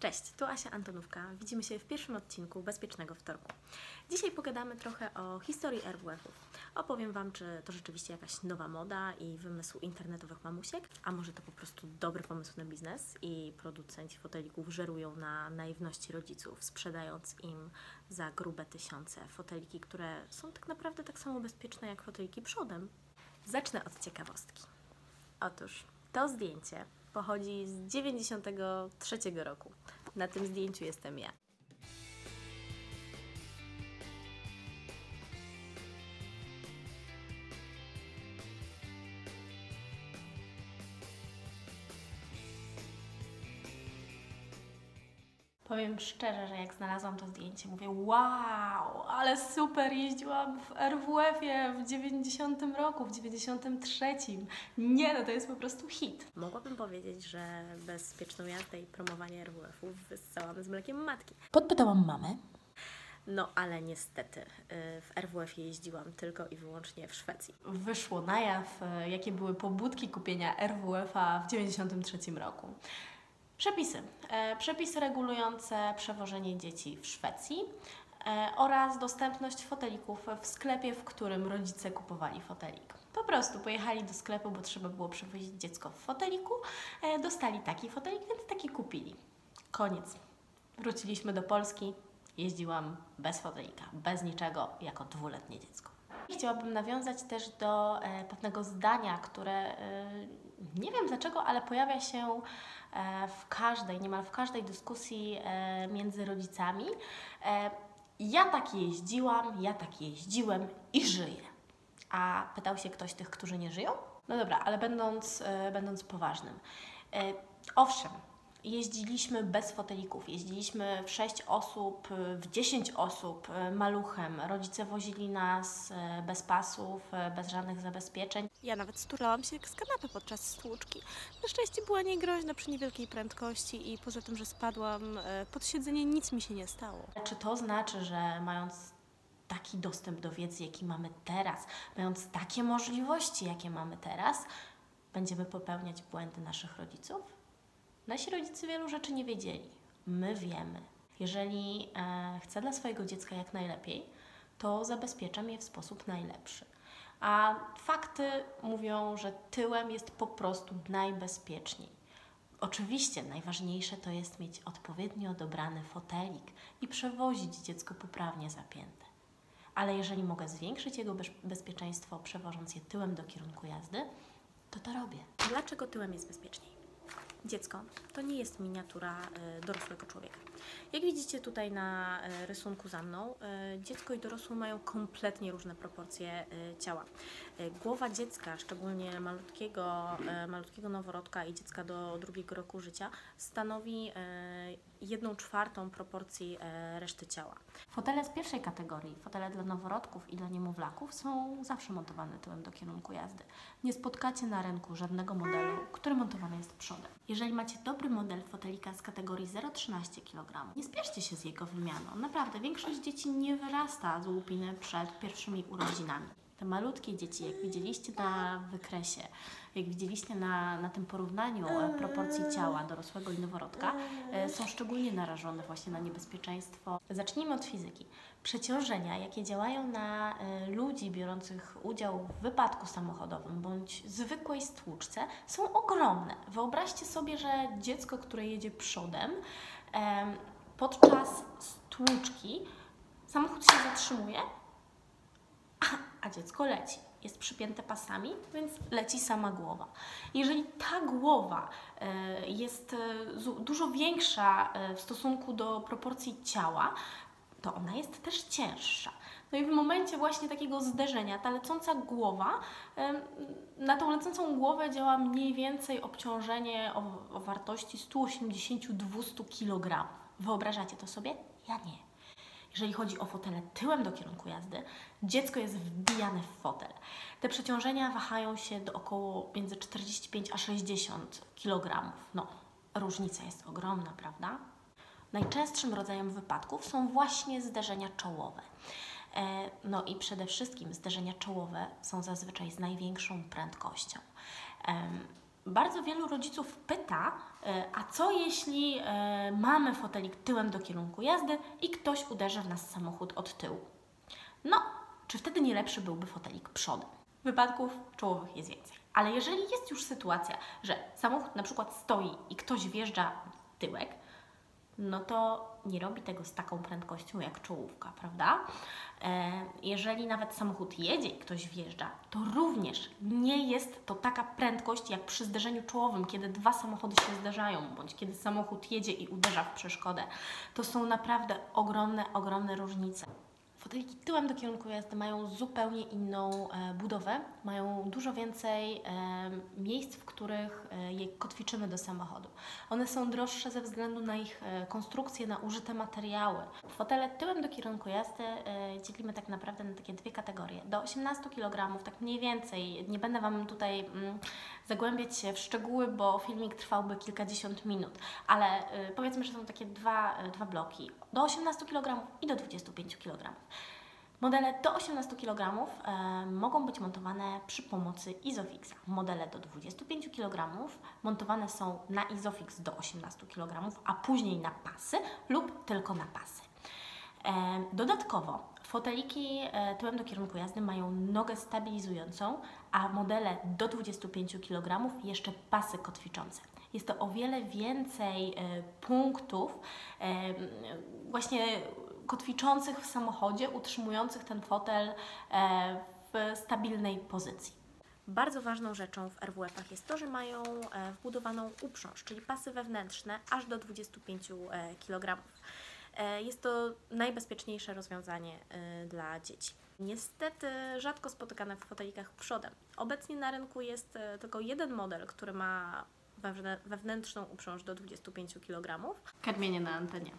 Cześć, tu Asia Antonówka. Widzimy się w pierwszym odcinku Bezpiecznego Wtorku. Dzisiaj pogadamy trochę o historii RWF-ów. Opowiem Wam, czy to rzeczywiście jakaś nowa moda i wymysł internetowych mamusiek, a może to po prostu dobry pomysł na biznes i producenci fotelików żerują na naiwności rodziców, sprzedając im za grube tysiące foteliki, które są tak naprawdę tak samo bezpieczne jak foteliki przodem. Zacznę od ciekawostki. Otóż to zdjęcie pochodzi z 93 roku. Na tym zdjęciu jestem ja. Powiem szczerze, że jak znalazłam to zdjęcie, mówię wow, ale super, jeździłam w RWF-ie w 90 roku, w 93. Nie, no to jest po prostu hit. Mogłabym powiedzieć, że bezpieczną jazdę i promowanie RWF-ów wyssałam z mlekiem matki. Podpytałam mamę. No ale niestety y, w RWF-ie jeździłam tylko i wyłącznie w Szwecji. Wyszło na jaw, e, jakie były pobudki kupienia RWF-a w 93 roku. Przepisy. E, Przepisy regulujące przewożenie dzieci w Szwecji e, oraz dostępność fotelików w sklepie, w którym rodzice kupowali fotelik. Po prostu pojechali do sklepu, bo trzeba było przewozić dziecko w foteliku, e, dostali taki fotelik, więc taki kupili. Koniec. Wróciliśmy do Polski, jeździłam bez fotelika, bez niczego, jako dwuletnie dziecko. Chciałabym nawiązać też do pewnego zdania, które nie wiem dlaczego, ale pojawia się e, w każdej, niemal w każdej dyskusji e, między rodzicami. E, ja tak jeździłam, ja tak jeździłem i żyję. A pytał się ktoś tych, którzy nie żyją? No dobra, ale będąc, będąc poważnym. Owszem, jeździliśmy bez fotelików, jeździliśmy w 6 osób, w 10 osób e, maluchem. Rodzice wozili nas e, bez pasów, bez żadnych zabezpieczeń. Ja nawet sturlałam się jak z kanapy podczas stłuczki. Na szczęście była niegroźna przy niewielkiej prędkości i poza tym, że spadłam pod siedzenie, nic mi się nie stało. Czy to znaczy, że mając taki dostęp do wiedzy, jaki mamy teraz, mając takie możliwości, jakie mamy teraz, będziemy popełniać błędy naszych rodziców? Nasi rodzice wielu rzeczy nie wiedzieli. My wiemy. Jeżeli e, chcę dla swojego dziecka jak najlepiej, to zabezpieczam je w sposób najlepszy. A fakty mówią, że tyłem jest po prostu najbezpieczniej. Oczywiście najważniejsze to jest mieć odpowiednio dobrany fotelik i przewozić dziecko poprawnie zapięte. Ale jeżeli mogę zwiększyć jego bez- bezpieczeństwo, przewożąc je tyłem do kierunku jazdy, to to robię. Dlaczego tyłem jest bezpieczniej? Dziecko to nie jest miniatura e, dorosłego człowieka. Jak widzicie tutaj na e, rysunku za mną, e, dziecko i dorosły mają kompletnie różne proporcje e, ciała. Głowa dziecka, szczególnie malutkiego, malutkiego noworodka i dziecka do drugiego roku życia, stanowi jedną czwartą proporcji reszty ciała. Fotele z pierwszej kategorii, fotele dla noworodków i dla niemowlaków są zawsze montowane tyłem do kierunku jazdy. Nie spotkacie na rynku żadnego modelu, który montowany jest przodem. Jeżeli macie dobry model fotelika z kategorii 0,13 kg, nie spieszcie się z jego wymianą. Naprawdę, większość dzieci nie wyrasta z łupiny przed pierwszymi urodzinami. Te malutkie dzieci, jak widzieliście na wykresie, jak widzieliście na, na tym porównaniu proporcji ciała dorosłego i noworodka, e, są szczególnie narażone właśnie na niebezpieczeństwo. Zacznijmy od fizyki. Przeciążenia, jakie działają na e, ludzi biorących udział w wypadku samochodowym bądź zwykłej stłuczce, są ogromne. Wyobraźcie sobie, że dziecko, które jedzie przodem, em, podczas stłuczki samochód się zatrzymuje, a dziecko leci. Jest przypięte pasami, więc leci sama głowa. Jeżeli ta głowa e, jest e, dużo większa e, w stosunku do proporcji ciała, to ona jest też cięższa. No i w momencie właśnie takiego zderzenia ta lecąca głowa, na tą lecącą głowę działa mniej więcej obciążenie o, o wartości 180-200 kg. Wyobrażacie to sobie? Ja nie. Jeżeli chodzi o fotele tyłem do kierunku jazdy, dziecko jest wbijane w fotel. Te przeciążenia wahają się do około między 45 a 60 kg. No, różnica jest ogromna, prawda? Najczęstszym rodzajem wypadków są właśnie zderzenia czołowe. E, No i przede wszystkim zderzenia czołowe są zazwyczaj z największą prędkością. Bardzo wielu rodziców pyta, e, a co jeśli e, mamy fotelik tyłem do kierunku jazdy i ktoś uderzy w nas samochód od tyłu? No, czy wtedy nie lepszy byłby fotelik przodem? Wypadków czołowych jest więcej. Ale jeżeli jest już sytuacja, że samochód na przykład stoi i ktoś wjeżdża w tyłek, no to nie robi tego z taką prędkością jak czołówka, prawda? E, jeżeli nawet samochód jedzie i ktoś wjeżdża, to również nie jest to taka prędkość jak przy zderzeniu czołowym, kiedy dwa samochody się zderzają, bądź kiedy samochód jedzie i uderza w przeszkodę. To są naprawdę ogromne, ogromne różnice. Foteliki tyłem do kierunku jazdy mają zupełnie inną e, budowę, mają dużo więcej e, miejsc, w których e, je kotwiczymy do samochodu. One są droższe ze względu na ich konstrukcję, na użyte materiały. Fotele tyłem do kierunku jazdy dzielimy tak naprawdę na takie dwie kategorie. Do 18 kg, tak mniej więcej. Nie będę Wam tutaj mm, zagłębiać się w szczegóły, bo filmik trwałby kilkadziesiąt minut, ale powiedzmy, że są takie dwa, dwa bloki. Do 18 kg i do 25 kg. Modele do 18 kg e, mogą być montowane przy pomocy Isofixa. Modele do 25 kg montowane są na Isofix do 18 kg, a później na pasy lub tylko na pasy. E, dodatkowo foteliki e, tyłem do kierunku jazdy mają nogę stabilizującą, a modele do 25 kg jeszcze pasy kotwiczące. Jest to o wiele więcej punktów właśnie kotwiczących w samochodzie, utrzymujących ten fotel e, w stabilnej pozycji. Bardzo ważną rzeczą w RWF-ach jest to, że mają e, wbudowaną uprząż, czyli pasy wewnętrzne aż do 25 e, kg. Jest to najbezpieczniejsze rozwiązanie dla dzieci. Niestety rzadko spotykane w fotelikach przodem. Obecnie na rynku jest tylko jeden model, który ma wewnę- wewnętrzną uprząż do 25 kg. Karmienie na antenie.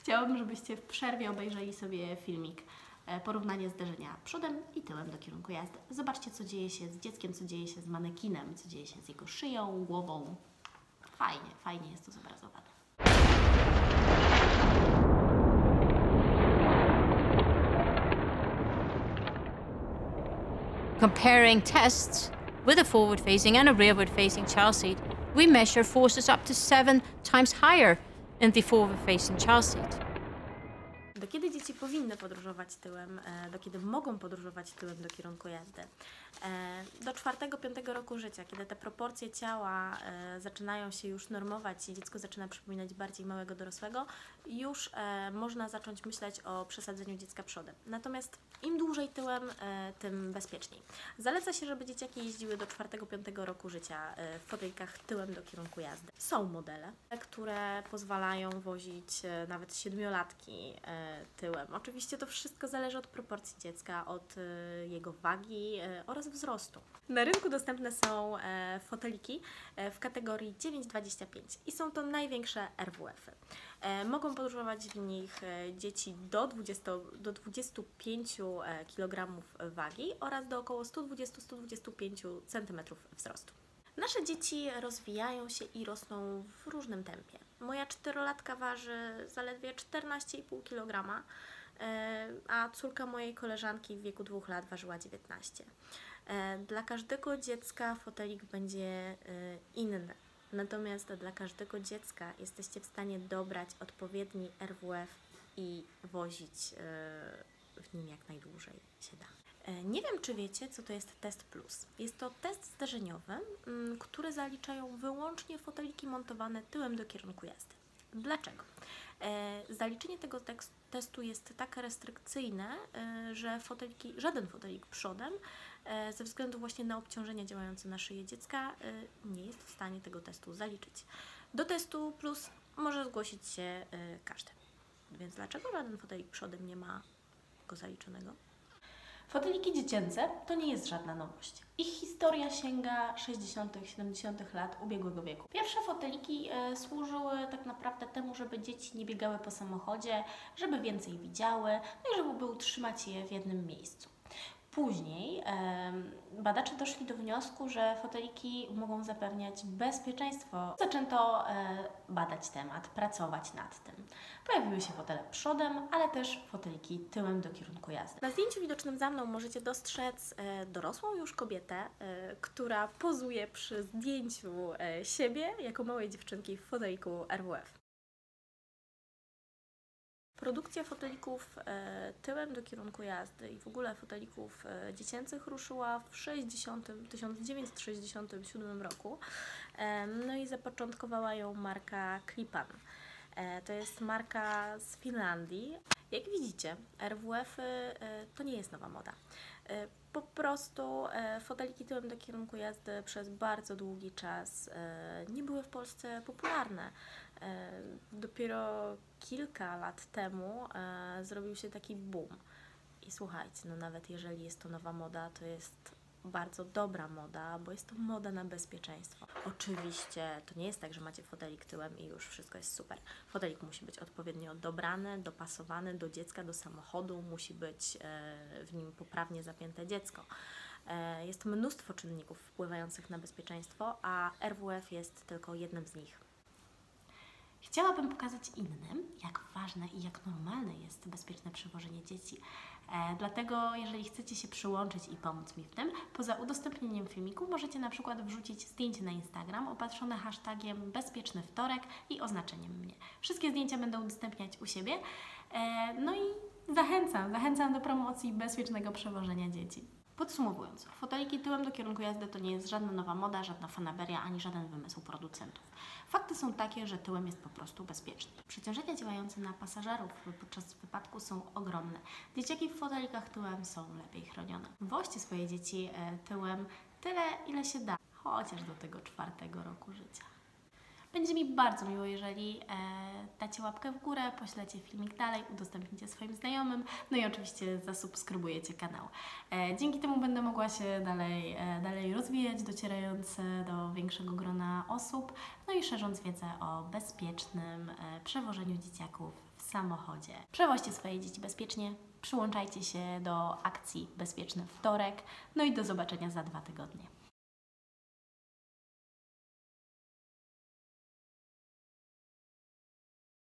Chciałabym, żebyście w przerwie obejrzeli sobie filmik e, porównanie zderzenia przodem i tyłem do kierunku jazdy. Zobaczcie, co dzieje się z dzieckiem, co dzieje się z manekinem, co dzieje się z jego szyją, głową. Fajnie, fajnie jest to zobrazowane. Comparing tests with a forward facing and a rearward facing child seat, we measure forces up to seven times higher in the forward facing child seat. Do kiedy dzieci powinny podróżować tyłem, e, do kiedy mogą podróżować tyłem do kierunku jazdy? E, Do 4-5 roku życia, kiedy te proporcje ciała e, zaczynają się już normować i dziecko zaczyna przypominać bardziej małego dorosłego, już e, można zacząć myśleć o przesadzeniu dziecka przodem. Natomiast im dłużej tyłem, tym bezpieczniej. Zaleca się, żeby dzieciaki jeździły do 4-5 roku życia w fotelikach tyłem do kierunku jazdy. Są modele, które pozwalają wozić nawet siedmiolatki tyłem. Oczywiście to wszystko zależy od proporcji dziecka, od jego wagi e, oraz wzrostu. Na rynku dostępne są e, foteliki e, w kategorii 9-25 i są to największe RWF-y. E, Mogą podróżować w nich dzieci do, 20, do 25 kg wagi oraz do około 120-125 cm wzrostu. Nasze dzieci rozwijają się i rosną w różnym tempie. Moja czterolatka waży zaledwie 14,5 kg, a córka mojej koleżanki w wieku 2 lat ważyła 19. E, Dla każdego dziecka fotelik będzie e, inny. Natomiast dla każdego dziecka jesteście w stanie dobrać odpowiedni RWF i wozić e, w nim jak najdłużej się da. Nie wiem, czy wiecie, co to jest test plus. Jest to test zderzeniowy, mm, który zaliczają wyłącznie foteliki montowane tyłem do kierunku jazdy. Dlaczego? Zaliczenie tego testu jest tak restrykcyjne, że foteliki, żaden fotelik przodem ze względu właśnie na obciążenia działające na szyję dziecka e, nie jest w stanie tego testu zaliczyć. Do testu plus może zgłosić się e, każdy. Więc dlaczego żaden fotelik przodem nie ma go zaliczonego? Foteliki dziecięce to nie jest żadna nowość. Ich historia sięga 60., 70. lat ubiegłego wieku. Pierwsze foteliki e, służyły tak naprawdę temu, żeby dzieci nie biegały po samochodzie, żeby więcej widziały, no i żeby utrzymać je w jednym miejscu. Później badacze doszli do wniosku, że foteliki mogą zapewniać bezpieczeństwo. Zaczęto e, badać temat, pracować nad tym. Pojawiły się fotele przodem, ale też foteliki tyłem do kierunku jazdy. Na zdjęciu widocznym za mną możecie dostrzec e, dorosłą już kobietę, e, która pozuje przy zdjęciu siebie jako małej dziewczynki w foteliku RWF. Produkcja fotelików e, tyłem do kierunku jazdy i w ogóle fotelików e, dziecięcych ruszyła w 60, 1967 roku. E, no i zapoczątkowała ją marka Klipan. To jest marka z Finlandii. Jak widzicie, RWF-y e, to nie jest nowa moda. Po prostu foteliki tyłem do kierunku jazdy przez bardzo długi czas nie były w Polsce popularne. E, Dopiero kilka lat temu e, zrobił się taki boom. I słuchajcie, no nawet jeżeli jest to nowa moda, to jest bardzo dobra moda, bo jest to moda na bezpieczeństwo. Oczywiście to nie jest tak, że macie fotelik tyłem i już wszystko jest super. Fotelik musi być odpowiednio dobrany, dopasowany do dziecka, do samochodu, musi być e, w nim poprawnie zapięte dziecko. Jest mnóstwo czynników wpływających na bezpieczeństwo, a RWF jest tylko jednym z nich. Chciałabym pokazać innym, jak ważne i jak normalne jest bezpieczne przewożenie dzieci. E, dlatego, jeżeli chcecie się przyłączyć i pomóc mi w tym, poza udostępnieniem filmiku możecie na przykład wrzucić zdjęcie na Instagram opatrzone hashtagiem bezpieczny wtorek i oznaczeniem mnie. Wszystkie zdjęcia będę udostępniać u siebie. E, no i zachęcam, zachęcam do promocji bezpiecznego przewożenia dzieci. Podsumowując, foteliki tyłem do kierunku jazdy to nie jest żadna nowa moda, żadna fanaberia, ani żaden wymysł producentów. Fakty są takie, że tyłem jest po prostu bezpieczny. Przeciążenia działające na pasażerów podczas wypadku są ogromne. Dzieciaki w fotelikach tyłem są lepiej chronione. Woźcie swoje dzieci e, tyłem tyle, ile się da, chociaż do tego czwartego roku życia. Będzie mi bardzo miło, jeżeli e, dacie łapkę w górę, poślecie filmik dalej, udostępnicie swoim znajomym, no i oczywiście zasubskrybujecie kanał. E, dzięki temu będę mogła się dalej, e, dalej rozwijać, docierając e, do większego grona osób, no i szerząc wiedzę o bezpiecznym e, przewożeniu dzieciaków w samochodzie. Przewoźcie swoje dzieci bezpiecznie, przyłączajcie się do akcji Bezpieczny Wtorek, no i do zobaczenia za dwa tygodnie.